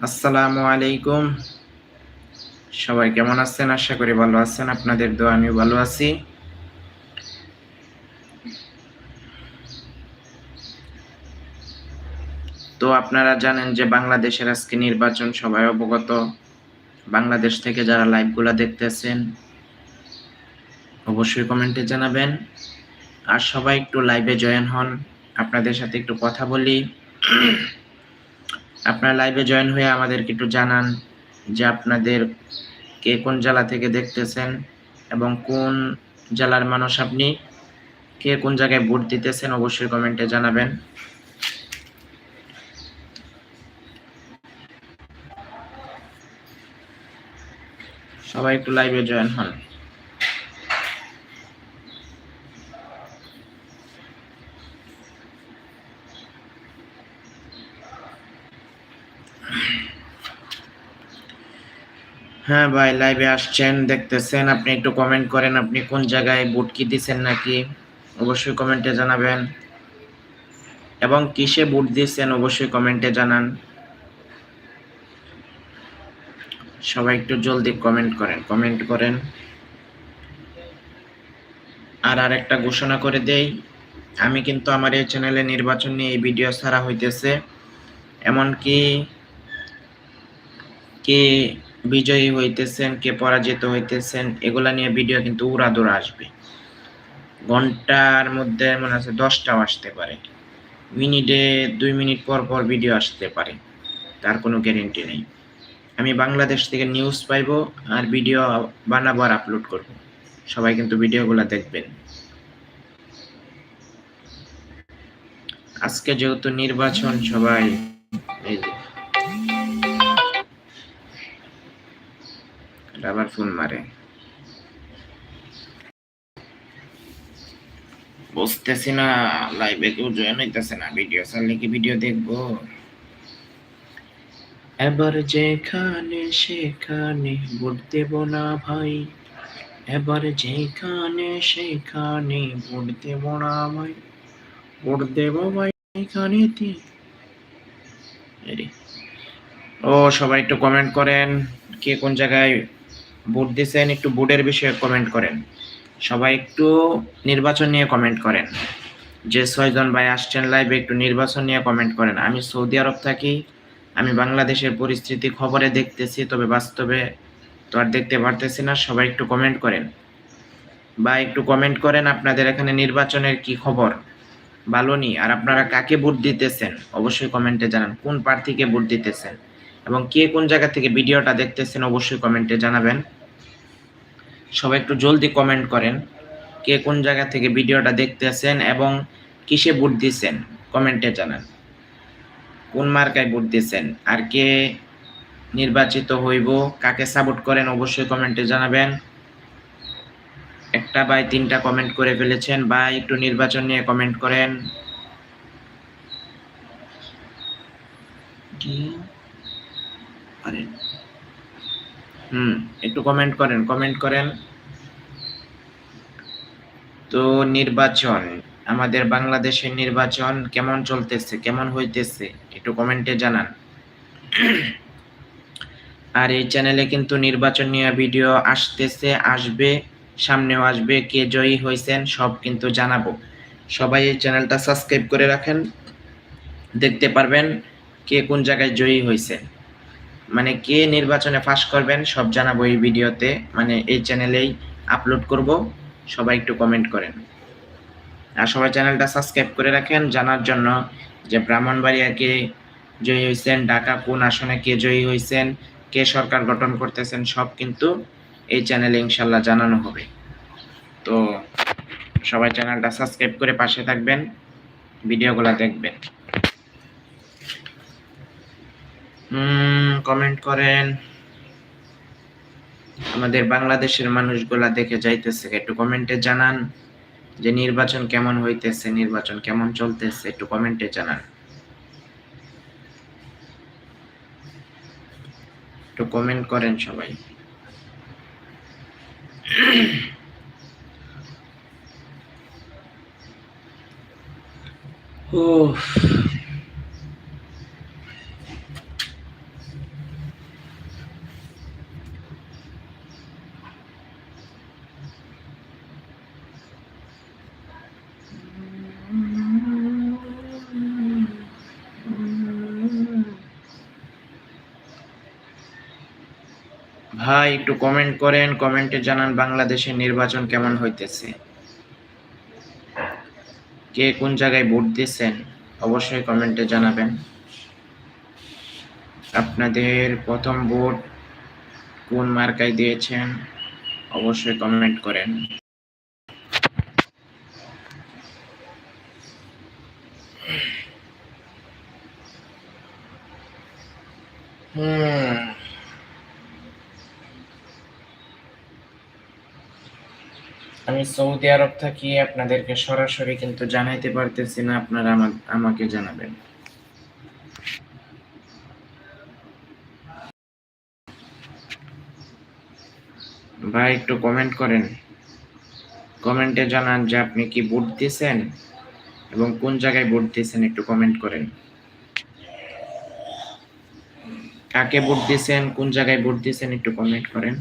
আসসালামু আলাইকুম। সবাই কেমন আছেন? আশা করি ভালো আছেন। আপনাদের দোয়া আমি ভালো আছি। তো আপনারা জানেন যে বাংলাদেশের আজকে নির্বাচন সবাই অবগত। বাংলাদেশ থেকে যারা লাইভগুলো দেখতেছেন, অবশ্যই কমেন্টে জানাবেন। আর সবাই একটু লাইভে জয়েন হন। আপনাদের সাথে একটু কথা বলি। আপনারা লাইভে জয়েন হয়ে আমাদেরকে একটু জানান যে আপনাদের কে কোন জেলা থেকে দেখতেছেন এবং কোন জেলার মানুষ আপনি, কে কোন জায়গায় ভোট দিতেছেন অবশ্যই কমেন্টে জানাবেন। সবাই একটু লাইভে জয়েন হন। হ্যাঁ ভাই লাইভে আসছেন, দেখতেছেন। আপনি একটু কমেন্ট করেন, আপনি কোন জায়গায় ভোট কি দিচ্ছেন নাকি? অবশ্যই কমেন্টে জানাবেন। এবং কিসে বুট দিচ্ছেন অবশ্যই কমেন্টে জানান। সবাই একটু জলদি কমেন্ট করেন কমেন্ট করেন। আর আরেকটা ঘোষণা করে দেই, আমি কিন্তু আমার এই চ্যানেলে নির্বাচন নিয়ে এই ভিডিও ছাড়া হইতেছে। এমনকি কে বিজয়ী হইতেছেন, কে পরাজিত হইতেছেন, এগুলা নিয়ে ভিডিও কিন্তু উড়াদুরা আসবে। ঘণ্টার মধ্যে মনে আছে দশটাও আসতে পারে। মিনিটে দুই মিনিট পর পর ভিডিও আসতে পারে। তার কোনো গ্যারেন্টি নেই। আমি বাংলাদেশ থেকে নিউজ পাইবো আর ভিডিও বানাবো আর আপলোড করব। সবাই কিন্তু ভিডিওগুলো দেখবেন। আজকে যেহেতু নির্বাচন সবাই আবার ফোন মারে। বুঝতেছি না লাইভে কেউ জয়েন হইতেছে না। ভিডিও চাইলে কি ভিডিও দেখব? এবার যেখানে সেখানে ভোট দেব না ভাই। এবার যেখানে সেখানে ভোট দেব না ভাই। ভোট দেব ভাই এখানে ও, সবাই একটু কমেন্ট করেন, কে কোন জায়গায় ভোট দিয়েছেন, একটু ভোটের বিষয়ে কমেন্ট করেন। সবাই একটু নির্বাচন নিয়ে কমেন্ট করেন। যে ছয়জন ভাই আসছেন লাইভে একটু নির্বাচন নিয়ে কমেন্ট করেন। আমি সৌদি আরব থাকি, আমি বাংলাদেশের পরিস্থিতি খবরে দেখতেছি, তবে বাস্তবে তো আর দেখতে পারতেছি না, সবাই একটু কমেন্ট করেন। বা একটু কমেন্ট করেন আপনাদের এখানে নির্বাচনের কি খবর? ভালো নি? আর আপনারা কাকে ভোট দিতেছেন? অবশ্যই কমেন্টে জানান, কোন প্রার্থীকে ভোট দিতেছেন? এবং কে কোন জায়গা থেকে ভিডিওটা দেখতেছেন, অবশ্যই কমেন্টে জানাবেন। সবাই একটু জলদি কমেন্ট করেন কে কোন জায়গা থেকে ভিডিওটা দেখতেছেন এবং কিসে ভোট দিচ্ছেন কমেন্টে জানান। কোন মার্কায় ভোট দিচ্ছেন আর কে নির্বাচিত হইব? কাকে সাপোর্ট করেন? অবশ্যই কমেন্টে জানাবেন। একটা বাই তিনটা কমেন্ট করে ফেলেছেন। বা একটু নির্বাচন নিয়ে কমেন্ট করেন। একটু কমেন্ট করেন কমেন্ট করেন। তো নির্বাচন, আমাদের বাংলাদেশের নির্বাচন কেমন চলতেছে, কেমন হইতেছে, একটু কমেন্টে জানান। আর এই চ্যানেলে কিন্তু নির্বাচন নিয়ে ভিডিও আসতেছে, আসবে, সামনেও আসবে, কে জয়ী হয়েছেন সব কিন্তু জানাব। সবাই এই চ্যানেলটা সাবস্ক্রাইব করে রাখেন, দেখতে পারবেন কে কোন জায়গায় জয়ী হয়েছে মানে কে নির্বাচনে ফাঁস করবেন, সব জানাব এই ভিডিওতে। মানে এই চ্যানেলেই আপলোড করব, সবাই একটু কমেন্ট করেন। আর সবাই চ্যানেলটা সাবস্ক্রাইব করে রাখেন, জানার জন্য যে ব্রাহ্মণবাড়িয়া কে জয়ী হয়েছেন ঢাকা কোন আসনে কে জয়ী হয়েছেন কে সরকার গঠন করতেছেন, সব কিন্তু এই চ্যানেলে ইনশাল্লাহ জানানো হবে। তো সবাই চ্যানেলটা সাবস্ক্রাইব করে পাশে থাকবেন, ভিডিওগুলো দেখবেন। কমেন্ট করেন। আমাদের বাংলাদেশের মানুষগুলা দেখে যাইতেছে, একটু কমেন্টে জানান। যে নির্বাচন কেমন হইতেছে, নির্বাচন কেমন চলতেছে, একটু কমেন্টে জানান। একটু কমেন্ট করেন সবাই। ও ভাই, একটু কমেন্ট করেন কমেন্টে জানান বাংলাদেশের নির্বাচন কেমন হইতেছে। কে কোন জায়গায় ভোট দিয়েছেন, অবশ্যই কমেন্টে জানাবেন। আপনাদের প্রথম ভোট কোন মার্কায় দিয়েছেন, অবশ্যই কমেন্ট করেন। আমি সৌদি আরব থাকি আপনাদেরকে সরাসরি কিন্তু জানাইতে পারতেছি না, আপনারা আমা- আমাকে জানাবেন। ভাই, একটু কমেন্ট করেন। কমেন্টে জানান যে আপনি কি ভোট দিয়েছেন এবং কোন জায়গায় ভোট দিয়েছেন, একটু কমেন্ট করেন। কাকে ভোট দিয়েছেন, কোন জায়গায় ভোট দিয়েছেন, একটু কমেন্ট করেন।